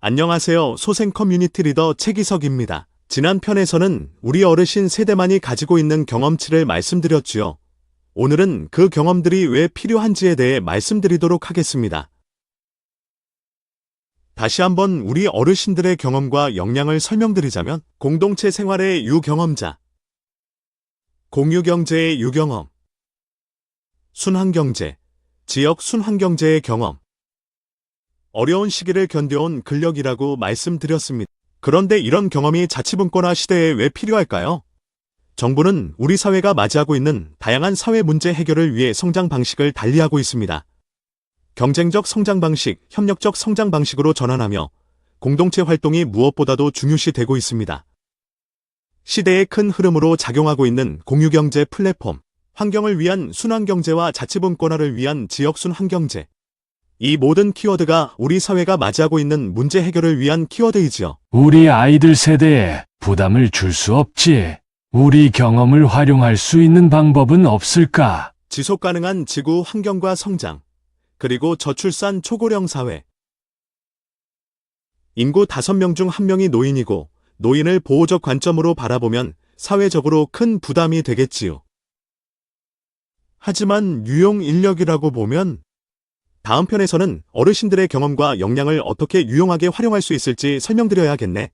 안녕하세요. 소생 커뮤니티 리더 최기석입니다. 지난 편에서는 우리 어르신 세대만이 가지고 있는 경험치를 말씀드렸지요. 오늘은 그 경험들이 왜 필요한지에 대해 말씀드리도록 하겠습니다. 다시 한번 우리 어르신들의 경험과 역량을 설명드리자면 공동체 생활의 유경험자, 공유경제의 유경험, 순환경제, 지역 순환경제의 경험, 어려운 시기를 견뎌온 근력이라고 말씀드렸습니다. 그런데 이런 경험이 자치분권화 시대에 왜 필요할까요? 정부는 우리 사회가 맞이하고 있는 다양한 사회 문제 해결을 위해 성장 방식을 달리하고 있습니다. 경쟁적 성장 방식, 협력적 성장 방식으로 전환하며 공동체 활동이 무엇보다도 중요시되고 있습니다. 시대의 큰 흐름으로 작용하고 있는 공유경제 플랫폼, 환경을 위한 순환경제와 자치분권화를 위한 지역순환경제. 이 모든 키워드가 우리 사회가 맞이하고 있는 문제 해결을 위한 키워드이지요. 우리 아이들 세대에 부담을 줄 수 없지. 우리 경험을 활용할 수 있는 방법은 없을까? 지속 가능한 지구 환경과 성장, 그리고 저출산 초고령 사회. 인구 5명 중 1명이 노인이고 노인을 보호적 관점으로 바라보면 사회적으로 큰 부담이 되겠지요. 하지만 유용 인력이라고 보면 다음 편에서는 어르신들의 경험과 역량을 어떻게 유용하게 활용할 수 있을지 설명드려야겠네.